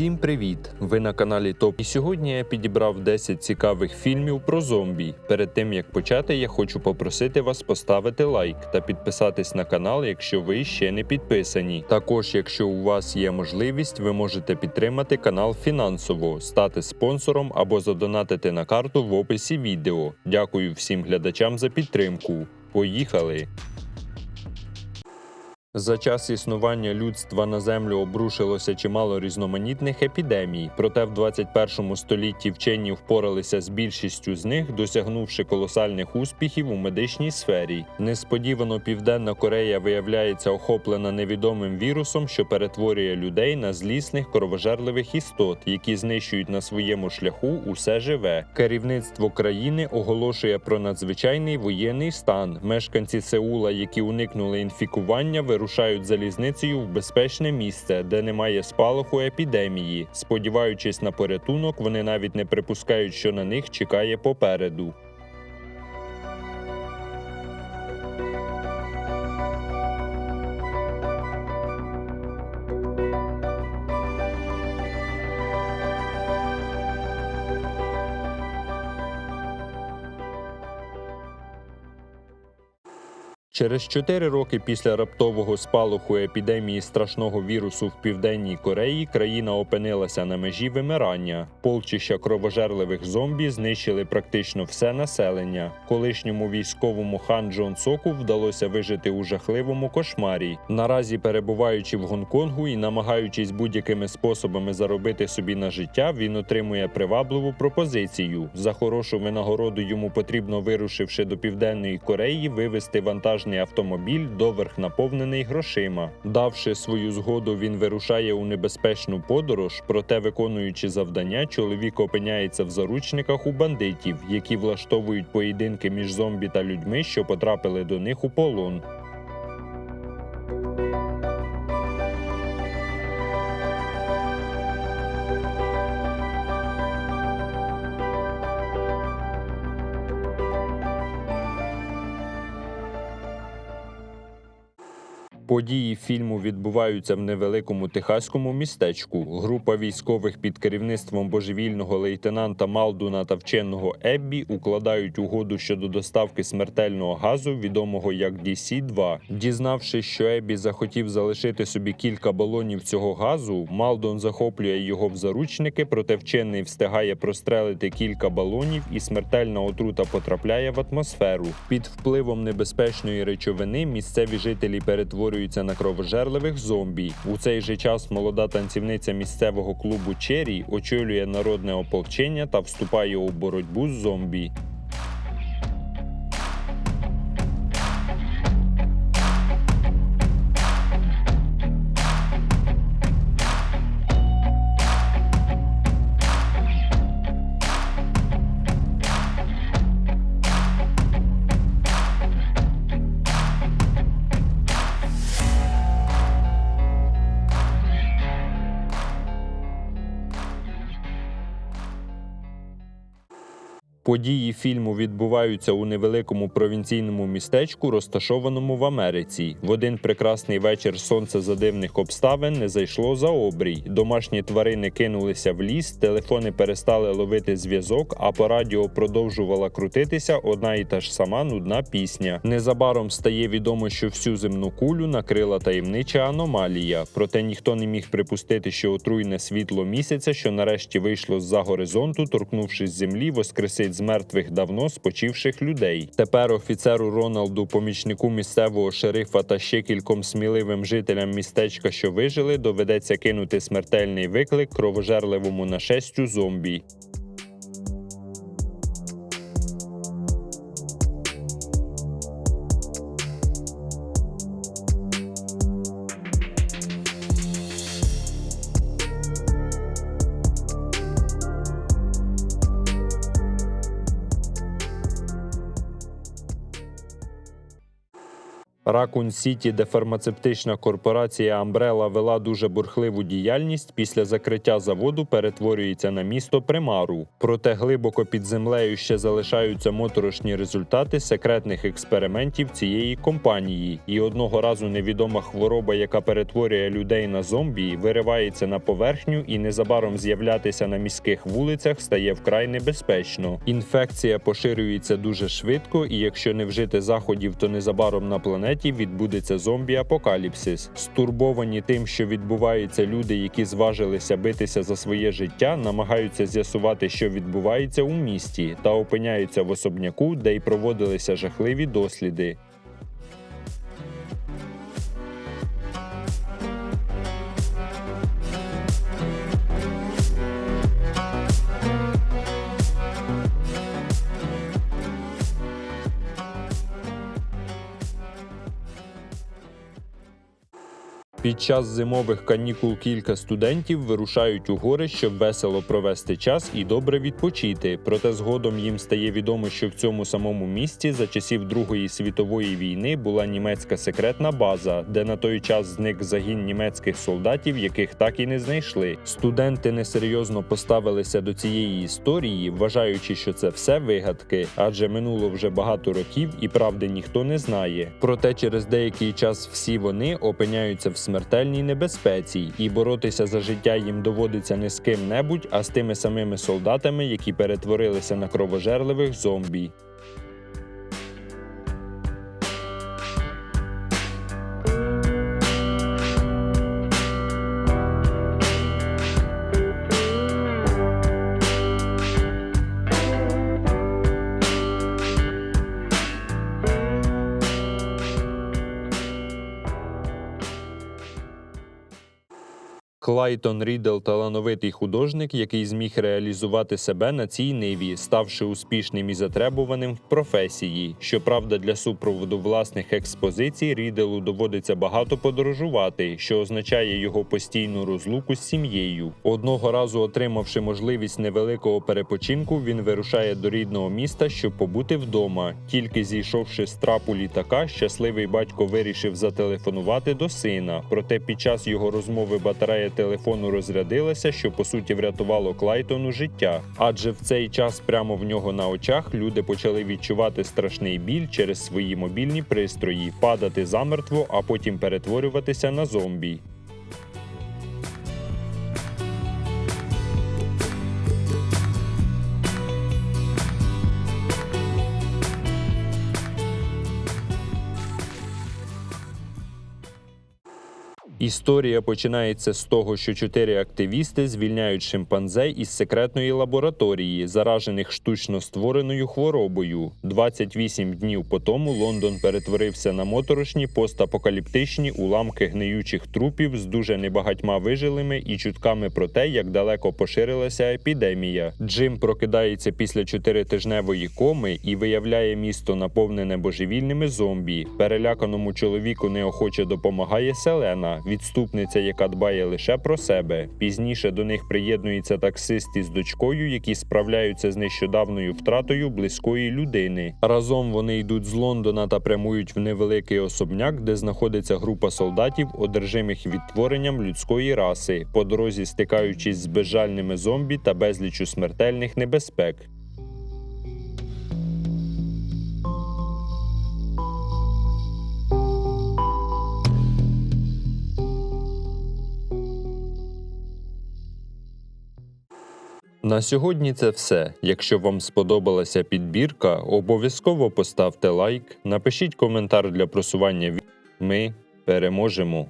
Усім привіт! Ви на каналі ТОП. І сьогодні я підібрав 10 цікавих фільмів про зомбі. Перед тим як почати, я хочу попросити вас поставити лайк та підписатись на канал, якщо ви ще не підписані. Також, якщо у вас є можливість, ви можете підтримати канал фінансово, стати спонсором або задонатити на карту в описі відео. Дякую всім глядачам за підтримку. Поїхали! За час існування людства на землю обрушилося чимало різноманітних епідемій, проте в 21 столітті вчені впоралися з більшістю з них, досягнувши колосальних успіхів у медичній сфері. Несподівано Південна Корея виявляється охоплена невідомим вірусом, що перетворює людей на злісних кровожерливих істот, які знищують на своєму шляху усе живе. Керівництво країни оголошує про надзвичайний воєнний стан. Мешканці Сеула, які уникнули інфікування, вирушають залізницею в безпечне місце, де немає спалаху епідемії. Сподіваючись на порятунок, вони навіть не припускають, що на них чекає попереду. Через чотири роки після раптового спалаху епідемії страшного вірусу в південній Кореї країна опинилася на межі вимирання. Полчища кровожерливих зомбі знищили практично все населення. Колишньому військовому хан Джон Соку вдалося вижити у жахливому кошмарі. Наразі перебуваючи в Гонконгу і намагаючись будь-якими способами заробити собі на життя, він отримує привабливу пропозицію. За хорошу винагороду йому потрібно, вирушивши до південної Кореї, вивезти вантажний автомобіль, доверх наповнений грошима. Давши свою згоду, він вирушає у небезпечну подорож. Проте, виконуючи завдання, чоловік опиняється в заручниках у бандитів, які влаштовують поєдинки між зомбі та людьми, що потрапили до них у полон. Події фільму відбуваються в невеликому техаському містечку. Група військових під керівництвом божевільного лейтенанта Малдуна та вченого Еббі укладають угоду щодо доставки смертельного газу, відомого як DC-2. Дізнавшись, що Еббі захотів залишити собі кілька балонів цього газу, Малдон захоплює його в заручники, проте вчений встигає прострелити кілька балонів, і смертельна отрута потрапляє в атмосферу. Під впливом небезпечної речовини місцеві жителі перетворюються на кровожерливих зомбі. У цей же час молода танцівниця місцевого клубу Черрі очолює народне ополчення та вступає у боротьбу з зомбі. Події фільму відбуваються у невеликому провінційному містечку, розташованому в Америці. В один прекрасний вечір сонце за дивних обставин не зайшло за обрій. Домашні тварини кинулися в ліс, телефони перестали ловити зв'язок, а по радіо продовжувала крутитися одна і та ж сама нудна пісня. Незабаром стає відомо, що всю земну кулю накрила таємнича аномалія. Проте ніхто не міг припустити, що отруйне світло місяця, що нарешті вийшло з-за горизонту, торкнувшись землі, воскресить з мертвих давно спочивших людей. Тепер офіцеру Роналду, помічнику місцевого шерифа та ще кільком сміливим жителям містечка, що вижили, доведеться кинути смертельний виклик кровожерливому нашестю зомбі. Ракун Сіті, де фармацевтична корпорація Амбрела вела дуже бурхливу діяльність, після закриття заводу перетворюється на місто примару. Проте глибоко під землею ще залишаються моторошні результати секретних експериментів цієї компанії. І одного разу невідома хвороба, яка перетворює людей на зомбі, виривається на поверхню і незабаром з'являтися на міських вулицях стає вкрай небезпечно. Інфекція поширюється дуже швидко, і якщо не вжити заходів, то незабаром на планеті відбудеться зомбі-апокаліпсис. Стурбовані тим, що відбуваються люди, які зважилися битися за своє життя, намагаються з'ясувати, що відбувається у місті, та опиняються в особняку, де й проводилися жахливі досліди. Під час зимових канікул кілька студентів вирушають у гори, щоб весело провести час і добре відпочити. Проте згодом їм стає відомо, що в цьому самому місті за часів Другої світової війни була німецька секретна база, де на той час зник загін німецьких солдатів, яких так і не знайшли. Студенти несерйозно поставилися до цієї історії, вважаючи, що це все вигадки, адже минуло вже багато років і правди ніхто не знає. Проте через деякий час всі вони опиняються в смертельній небезпеці, і боротися за життя їм доводиться не з ким-небудь, а з тими самими солдатами, які перетворилися на кровожерливих зомбі. Клайтон Рідл талановитий художник, який зміг реалізувати себе на цій ниві, ставши успішним і затребуваним в професії. Щоправда, для супроводу власних експозицій Ріделу доводиться багато подорожувати, що означає його постійну розлуку з сім'єю. Одного разу, отримавши можливість невеликого перепочинку, він вирушає до рідного міста, щоб побути вдома. Тільки зійшовши з трапу літака, щасливий батько вирішив зателефонувати до сина. Проте під час його розмови батарея телефону розрядилася, що по суті врятувало Клайтону життя. Адже в цей час прямо в нього на очах люди почали відчувати страшний біль через свої мобільні пристрої, падати замертво, а потім перетворюватися на зомбі. Історія починається з того, що чотири активісти звільняють шимпанзе із секретної лабораторії, заражених штучно створеною хворобою. 28 днів по тому Лондон перетворився на моторошні постапокаліптичні уламки гниючих трупів з дуже небагатьма вижилими і чутками про те, як далеко поширилася епідемія. Джим прокидається після чотиритижневої коми і виявляє місто наповнене божевільними зомбі. Переляканому чоловіку неохоче допомагає Селена, відступниця, яка дбає лише про себе. Пізніше до них приєднується таксист із дочкою, які справляються з нещодавною втратою близької людини. Разом вони йдуть з Лондона та прямують в невеликий особняк, де знаходиться група солдатів, одержимих відтворенням людської раси, по дорозі стикаючись з безжальними зомбі та безлічу смертельних небезпек. На сьогодні це все. Якщо вам сподобалася підбірка, обов'язково поставте лайк, напишіть коментар для просування. Ми переможемо.